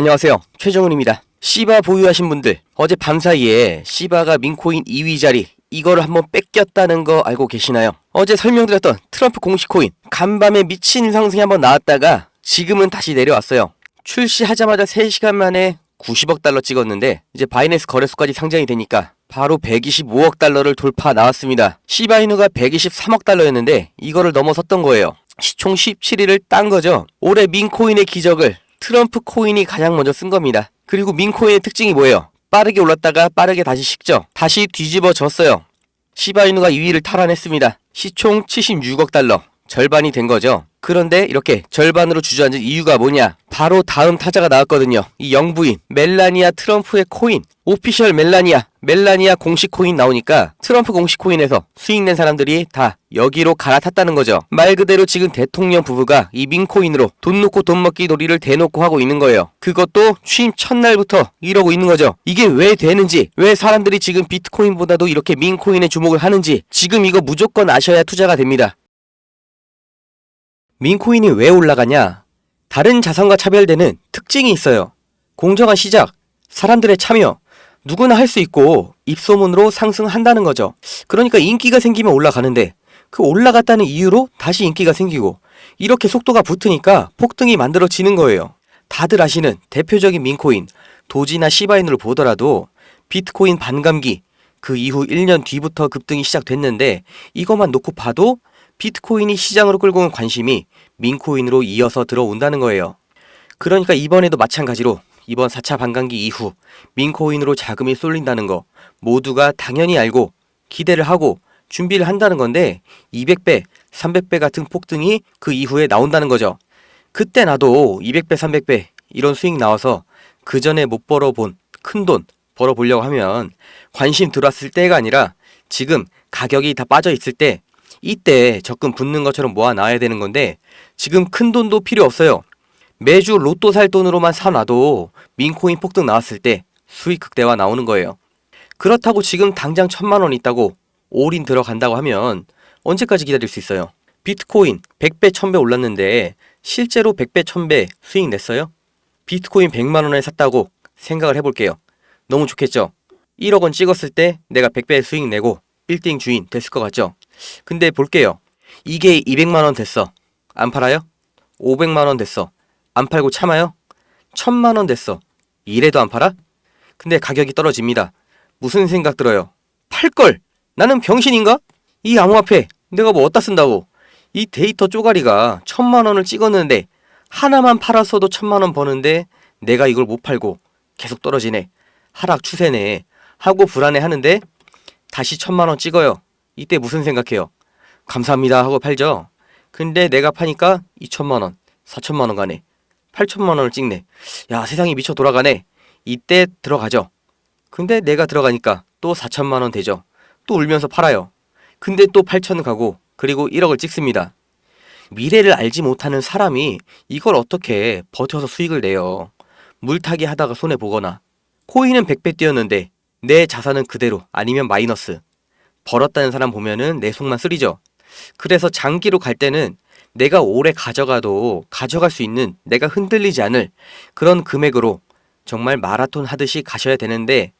안녕하세요. 최정훈입니다. 시바 보유하신 분들, 어제 밤 사이에 시바가 민코인 2위 자리, 이거를 한번 뺏겼다는 거 알고 계시나요? 어제 설명드렸던 트럼프 공식 코인, 간밤에 미친 상승이 한번 나왔다가 지금은 다시 내려왔어요. 출시하자마자 3시간 만에 90억 달러 찍었는데, 이제 바이낸스 거래소까지 상장이 되니까 바로 125억 달러를 돌파 나왔습니다. 시바이누가 123억 달러였는데, 이거를 넘어섰던 거예요. 시총 17위를 딴 거죠. 올해 민코인의 기적을 트럼프 코인이 가장 먼저 쓴 겁니다. 그리고 민코인의 특징이 뭐예요? 빠르게 올랐다가 빠르게 다시 식죠. 다시 뒤집어졌어요. 시바이누가 2위를 탈환했습니다. 시총 76억 달러. 절반이 된 거죠. 그런데 이렇게 절반으로 주저앉은 이유가 뭐냐? 바로 다음 타자가 나왔거든요. 이 영부인 멜라니아 트럼프의 코인 오피셜 멜라니아 멜라니아 공식 코인 나오니까 트럼프 공식 코인에서 수익 낸 사람들이 다 여기로 갈아탔다는 거죠. 말 그대로 지금 대통령 부부가 이 민코인으로 돈 놓고 돈 먹기 놀이를 대놓고 하고 있는 거예요. 그것도 취임 첫날부터 이러고 있는 거죠. 이게 왜 되는지, 왜 사람들이 지금 비트코인보다도 이렇게 민코인에 주목을 하는지 지금 이거 무조건 아셔야 투자가 됩니다. 민코인이 왜 올라가냐? 다른 자산과 차별되는 특징이 있어요. 공정한 시작, 사람들의 참여, 누구나 할 수 있고 입소문으로 상승한다는 거죠. 그러니까 인기가 생기면 올라가는데 그 올라갔다는 이유로 다시 인기가 생기고 이렇게 속도가 붙으니까 폭등이 만들어지는 거예요. 다들 아시는 대표적인 민코인 도지나 시바인으로 보더라도 비트코인 반감기 그 이후 1년 뒤부터 급등이 시작됐는데 이것만 놓고 봐도 비트코인이 시장으로 끌고 온 관심이 민코인으로 이어서 들어온다는 거예요. 그러니까 이번에도 마찬가지로 이번 4차 반감기 이후 민코인으로 자금이 쏠린다는 거 모두가 당연히 알고 기대를 하고 준비를 한다는 건데 200배, 300배 같은 폭등이 그 이후에 나온다는 거죠. 그때 나도 200배, 300배 이런 수익 나와서 그 전에 못 벌어본 큰 돈 벌어보려고 하면 관심 들어왔을 때가 아니라 지금 가격이 다 빠져 있을 때 이때 적금 붙는 것처럼 모아 놔야 되는 건데 지금 큰 돈도 필요 없어요. 매주 로또 살 돈으로만 사놔도 민코인 폭등 나왔을 때 수익 극대화 나오는 거예요. 그렇다고 지금 당장 천만 원 있다고 올인 들어간다고 하면 언제까지 기다릴 수 있어요? 비트코인 100배, 1000배 올랐는데 실제로 100배, 1000배 수익 냈어요? 비트코인 100만 원에 샀다고 생각을 해볼게요. 너무 좋겠죠? 1억 원 찍었을 때 내가 100배 수익 내고 1등 주인 됐을 것 같죠? 근데 볼게요. 이게 200만 원 됐어. 안 팔아요? 500만 원 됐어. 안 팔고 참아요? 1000만 원 됐어. 이래도 안 팔아? 근데 가격이 떨어집니다. 무슨 생각 들어요? 팔걸! 나는 병신인가? 이 암호화폐 내가 뭐 어디다 쓴다고? 이 데이터 쪼가리가 천만 원을 찍었는데 하나만 팔았어도 천만 원 버는데 내가 이걸 못 팔고 계속 떨어지네. 하락 추세네. 하고 불안해하는데 다시 천만 원 찍어요. 이때 무슨 생각해요? 감사합니다 하고 팔죠. 근데 내가 파니까 2천만 원, 4천만 원 가네. 8천만 원을 찍네. 야 세상이 미쳐 돌아가네. 이때 들어가죠. 근데 내가 들어가니까 또 4천만 원 되죠. 또 울면서 팔아요. 근데 또 8천 가고 그리고 1억을 찍습니다. 미래를 알지 못하는 사람이 이걸 어떻게 버텨서 수익을 내요. 물타기 하다가 손해 보거나 코인은 100배 뛰었는데 내 자산은 그대로 아니면 마이너스. 벌었다는 사람 보면은 내 속만 쓰리죠. 그래서 장기로 갈 때는 내가 오래 가져가도 가져갈 수 있는 내가 흔들리지 않을 그런 금액으로 정말 마라톤 하듯이 가셔야 되는데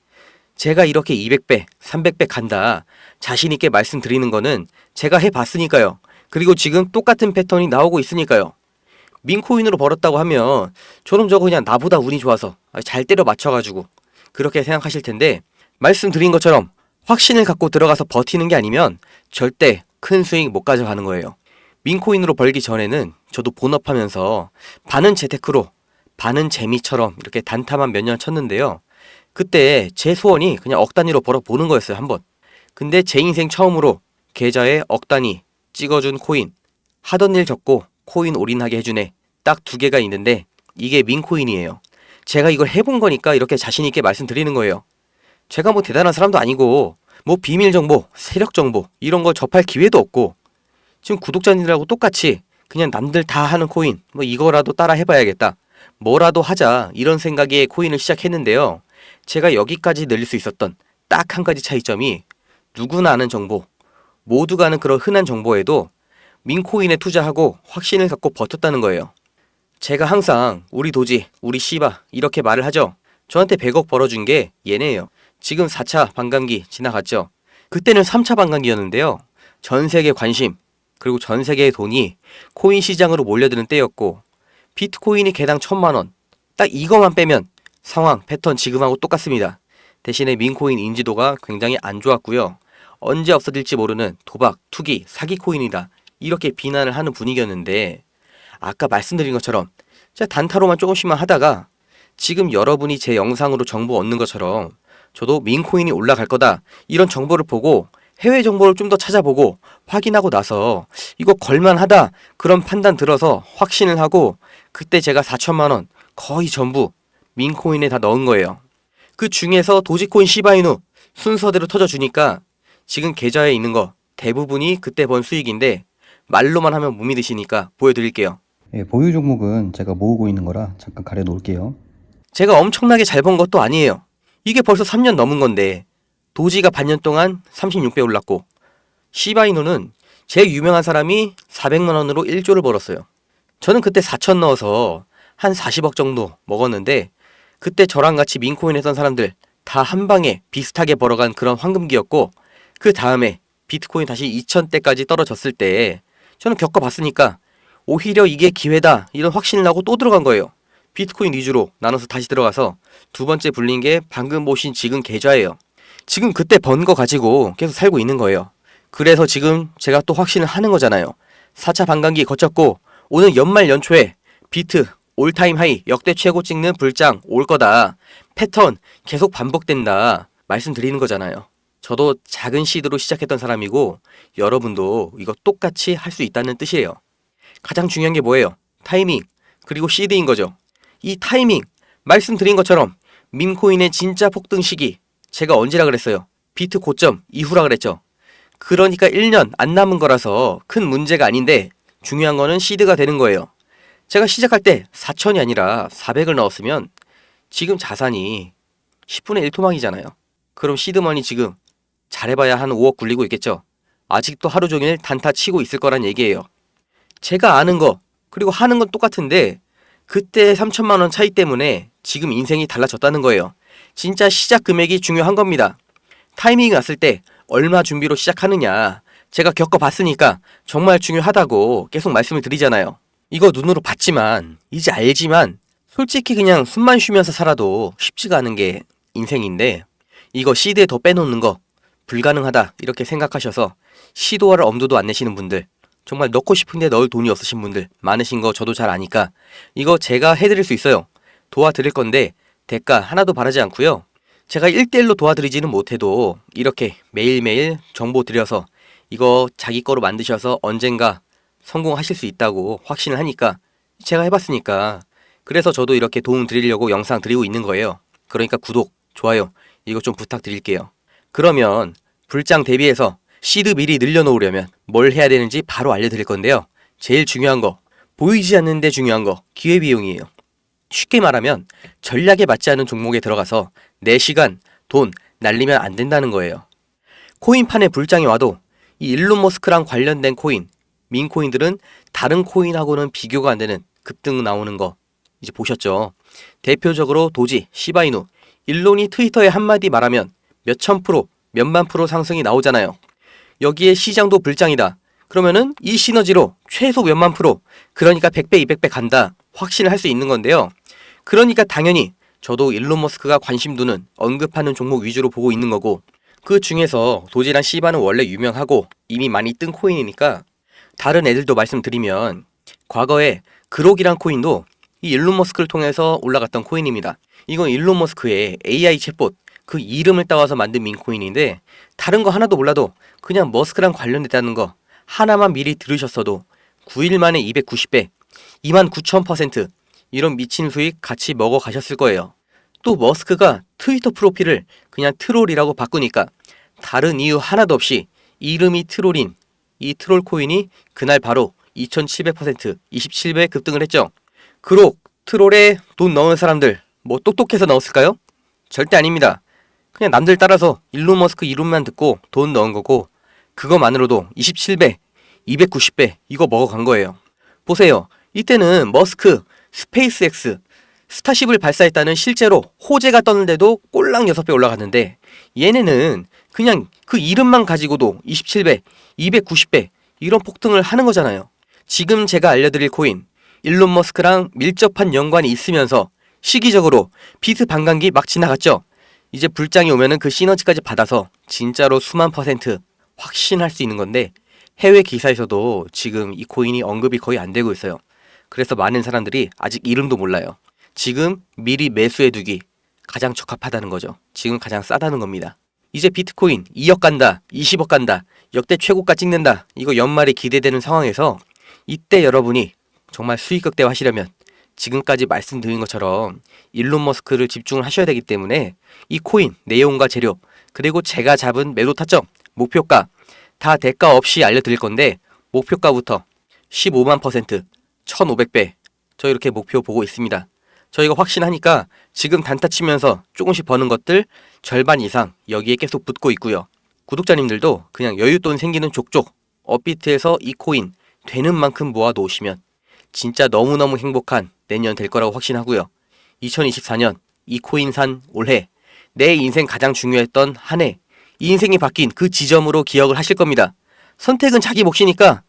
제가 이렇게 200배, 300배 간다 자신 있게 말씀드리는 거는 제가 해봤으니까요. 그리고 지금 똑같은 패턴이 나오고 있으니까요. 민코인으로 벌었다고 하면 저럼 저거 그냥 나보다 운이 좋아서 잘 때려 맞춰가지고 그렇게 생각하실 텐데 말씀드린 것처럼 확신을 갖고 들어가서 버티는 게 아니면 절대 큰 수익 못 가져가는 거예요. 민코인으로 벌기 전에는 저도 본업하면서 반은 재테크로 반은 재미처럼 이렇게 단타만 몇 년 쳤는데요. 그때 제 소원이 그냥 억 단위로 벌어보는 거였어요, 한번. 근데 제 인생 처음으로 계좌에 억 단위 찍어준 코인, 하던 일 적고 코인 올인하게 해주네. 딱 두 개가 있는데 이게 민코인이에요. 제가 이걸 해본 거니까 이렇게 자신있게 말씀드리는 거예요. 제가 뭐 대단한 사람도 아니고 뭐 비밀 정보, 세력 정보 이런 거 접할 기회도 없고 지금 구독자님들하고 똑같이 그냥 남들 다 하는 코인 뭐 이거라도 따라 해봐야겠다. 뭐라도 하자 이런 생각에 코인을 시작했는데요. 제가 여기까지 늘릴 수 있었던 딱 한 가지 차이점이 누구나 아는 정보, 모두가 아는 그런 흔한 정보에도 민코인에 투자하고 확신을 갖고 버텼다는 거예요. 제가 항상 우리 도지, 우리 씨바 이렇게 말을 하죠. 저한테 100억 벌어준 게 얘네예요. 지금 4차 반감기 지나갔죠. 그때는 3차 반감기였는데요. 전 세계 관심 그리고 전 세계의 돈이 코인 시장으로 몰려드는 때였고 비트코인이 개당 천만 원. 딱 이거만 빼면 상황 패턴 지금하고 똑같습니다. 대신에 민코인 인지도가 굉장히 안 좋았고요. 언제 없어질지 모르는 도박, 투기, 사기 코인이다. 이렇게 비난을 하는 분위기였는데 아까 말씀드린 것처럼 제가 단타로만 조금씩만 하다가 지금 여러분이 제 영상으로 정보 얻는 것처럼 저도 민코인이 올라갈 거다 이런 정보를 보고 해외 정보를 좀 더 찾아보고 확인하고 나서 이거 걸만하다 그런 판단 들어서 확신을 하고 그때 제가 4천만 원 거의 전부 민코인에 다 넣은 거예요. 그 중에서 도지코인 시바이누 순서대로 터져주니까 지금 계좌에 있는 거 대부분이 그때 번 수익인데 말로만 하면 못 믿으시니까 보여드릴게요. 예, 보유 종목은 제가 모으고 있는 거라 잠깐 가려 놓을게요. 제가 엄청나게 잘 번 것도 아니에요. 이게 벌써 3년 넘은 건데 도지가 반년 동안 36배 올랐고 시바이누는 제일 유명한 사람이 400만 원으로 1조를 벌었어요. 저는 그때 4천 넣어서 한 40억 정도 먹었는데 그때 저랑 같이 민코인 했던 사람들 다 한 방에 비슷하게 벌어간 그런 황금기였고 그 다음에 비트코인 다시 2000대까지 떨어졌을 때 저는 겪어봤으니까 오히려 이게 기회다 이런 확신을 하고 또 들어간 거예요. 비트코인 위주로 나눠서 다시 들어가서 두 번째 불린 게 방금 보신 지금 계좌예요. 지금 그때 번 거 가지고 계속 살고 있는 거예요. 그래서 지금 제가 또 확신을 하는 거잖아요. 4차 반감기 거쳤고 오늘 연말 연초에 비트 올타임 하이 역대 최고 찍는 불장 올 거다. 패턴 계속 반복된다. 말씀드리는 거잖아요. 저도 작은 시드로 시작했던 사람이고 여러분도 이거 똑같이 할 수 있다는 뜻이에요. 가장 중요한 게 뭐예요? 타이밍 그리고 시드인 거죠. 이 타이밍 말씀드린 것처럼 민코인의 진짜 폭등 시기 제가 언제라 그랬어요? 비트 고점 이후라 그랬죠. 그러니까 1년 안 남은 거라서 큰 문제가 아닌데 중요한 거는 시드가 되는 거예요. 제가 시작할 때 4천이 아니라 400을 넣었으면 지금 자산이 10분의 1 토막이잖아요. 그럼 시드머니 지금 잘해봐야 한 5억 굴리고 있겠죠. 아직도 하루 종일 단타 치고 있을 거란 얘기예요. 제가 아는 거 그리고 하는 건 똑같은데 그때 3천만 원 차이 때문에 지금 인생이 달라졌다는 거예요. 진짜 시작 금액이 중요한 겁니다. 타이밍이 왔을 때 얼마 준비로 시작하느냐 제가 겪어봤으니까 정말 중요하다고 계속 말씀을 드리잖아요. 이거 눈으로 봤지만 이제 알지만 솔직히 그냥 숨만 쉬면서 살아도 쉽지가 않은 게 인생인데 이거 시드에 더 빼놓는 거 불가능하다 이렇게 생각하셔서 시도할 엄두도 안 내시는 분들 정말 넣고 싶은데 넣을 돈이 없으신 분들 많으신 거 저도 잘 아니까 이거 제가 해드릴 수 있어요. 도와드릴 건데 대가 하나도 바라지 않고요. 제가 1대1로 도와드리지는 못해도 이렇게 매일매일 정보 드려서 이거 자기 거로 만드셔서 언젠가 성공하실 수 있다고 확신을 하니까 제가 해봤으니까 그래서 저도 이렇게 도움 드리려고 영상 드리고 있는 거예요. 그러니까 구독, 좋아요 이거 좀 부탁드릴게요. 그러면 불장 대비해서 시드 미리 늘려놓으려면 뭘 해야 되는지 바로 알려드릴 건데요. 제일 중요한 거, 보이지 않는데 중요한 거, 기회비용이에요. 쉽게 말하면 전략에 맞지 않은 종목에 들어가서 내 시간, 돈 날리면 안 된다는 거예요. 코인판에 불장이 와도 이 일론 머스크랑 관련된 코인, 민코인들은 다른 코인하고는 비교가 안 되는 급등 나오는 거 이제 보셨죠? 대표적으로 도지, 시바이누, 일론이 트위터에 한마디 말하면 몇천 프로, 몇만 프로 상승이 나오잖아요. 여기에 시장도 불장이다. 그러면은 이 시너지로 최소 몇만 프로, 그러니까 100배, 200배 간다. 확신을 할 수 있는 건데요. 그러니까 당연히 저도 일론 머스크가 관심 두는 언급하는 종목 위주로 보고 있는 거고 그 중에서 도지랑 시바는 원래 유명하고 이미 많이 뜬 코인이니까 다른 애들도 말씀드리면 과거에 그록이란 코인도 이 일론 머스크를 통해서 올라갔던 코인입니다. 이건 일론 머스크의 AI 챗봇 그 이름을 따와서 만든 민코인인데 다른 거 하나도 몰라도 그냥 머스크랑 관련됐다는 거 하나만 미리 들으셨어도 9일 만에 290배, 2만 9천 퍼센트 이런 미친 수익 같이 먹어 가셨을 거예요. 또 머스크가 트위터 프로필을 그냥 트롤이라고 바꾸니까 다른 이유 하나도 없이 이름이 트롤인 이 트롤 코인이 그날 바로 2700% 27배 급등을 했죠. 그록 트롤에 돈 넣은 사람들 뭐 똑똑해서 넣었을까요? 절대 아닙니다. 그냥 남들 따라서 일론 머스크 이름만 듣고 돈 넣은 거고 그거만으로도 27배, 290배 이거 먹어간 거예요. 보세요. 이때는 머스크 스페이스X 스타쉽을 발사했다는 실제로 호재가 떴는데도 꼴랑 6배 올라갔는데 얘네는 그냥 그 이름만 가지고도 27배, 290배 이런 폭등을 하는 거잖아요. 지금 제가 알려드릴 코인 일론 머스크랑 밀접한 연관이 있으면서 시기적으로 비트 반감기 막 지나갔죠. 이제 불장이 오면은 그 시너지까지 받아서 진짜로 수만 퍼센트 확신할 수 있는 건데 해외 기사에서도 지금 이 코인이 언급이 거의 안 되고 있어요. 그래서 많은 사람들이 아직 이름도 몰라요. 지금 미리 매수해 두기 가장 적합하다는 거죠. 지금 가장 싸다는 겁니다. 이제 비트코인 2억 간다, 20억 간다, 역대 최고가 찍는다. 이거 연말에 기대되는 상황에서 이때 여러분이 정말 수익 극대화 하시려면 지금까지 말씀드린 것처럼 일론 머스크를 집중을 하셔야 되기 때문에 이 코인 내용과 재료 그리고 제가 잡은 매도 타점 목표가 다 대가 없이 알려드릴 건데 목표가부터 15만 퍼센트 1500배 저 이렇게 목표 보고 있습니다. 저희가 확신하니까 지금 단타 치면서 조금씩 버는 것들 절반 이상 여기에 계속 붙고 있고요. 구독자님들도 그냥 여윳돈 생기는 족족 업비트에서 이 코인 되는 만큼 모아 놓으시면 진짜 너무너무 행복한 내년 될 거라고 확신하고요. 2024년 이 코인 산 올해 내 인생 가장 중요했던 한 해, 이 인생이 바뀐 그 지점으로 기억을 하실 겁니다. 선택은 자기 몫이니까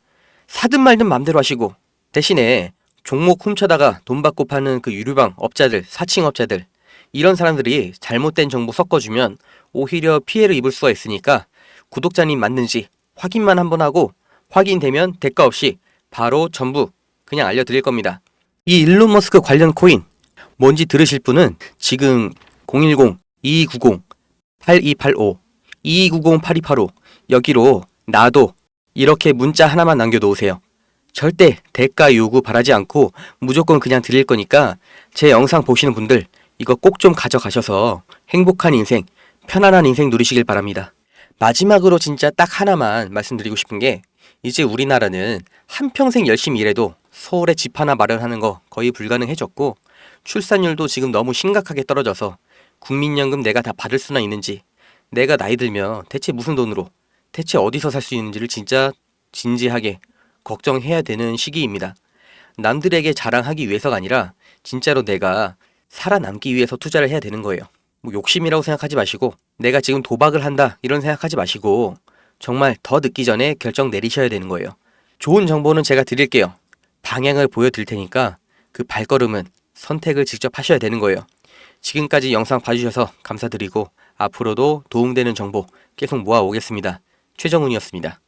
사든 말든 맘대로 하시고 대신에 종목 훔쳐다가 돈 받고 파는 그 유류방 업자들, 사칭 업자들 이런 사람들이 잘못된 정보 섞어주면 오히려 피해를 입을 수가 있으니까 구독자님 맞는지 확인만 한번 하고 확인되면 대가 없이 바로 전부 그냥 알려드릴 겁니다. 이 일론 머스크 관련 코인 뭔지 들으실 분은 지금 010-2290-8285 2290-8285 여기로 나도 이렇게 문자 하나만 남겨 놓으세요. 절대 대가 요구 바라지 않고 무조건 그냥 드릴 거니까 제 영상 보시는 분들 이거 꼭 좀 가져가셔서 행복한 인생, 편안한 인생 누리시길 바랍니다. 마지막으로 진짜 딱 하나만 말씀드리고 싶은 게 이제 우리나라는 한평생 열심히 일해도 서울에 집 하나 마련하는 거 거의 불가능해졌고 출산율도 지금 너무 심각하게 떨어져서 국민연금 내가 다 받을 수나 있는지 내가 나이 들면 대체 무슨 돈으로 대체 어디서 살 수 있는지를 진짜 진지하게 걱정해야 되는 시기입니다. 남들에게 자랑하기 위해서가 아니라 진짜로 내가 살아남기 위해서 투자를 해야 되는 거예요. 뭐 욕심이라고 생각하지 마시고 내가 지금 도박을 한다 이런 생각하지 마시고 정말 더 늦기 전에 결정 내리셔야 되는 거예요. 좋은 정보는 제가 드릴게요. 방향을 보여드릴 테니까 그 발걸음은 선택을 직접 하셔야 되는 거예요. 지금까지 영상 봐주셔서 감사드리고 앞으로도 도움되는 정보 계속 모아오겠습니다. 최정훈이었습니다.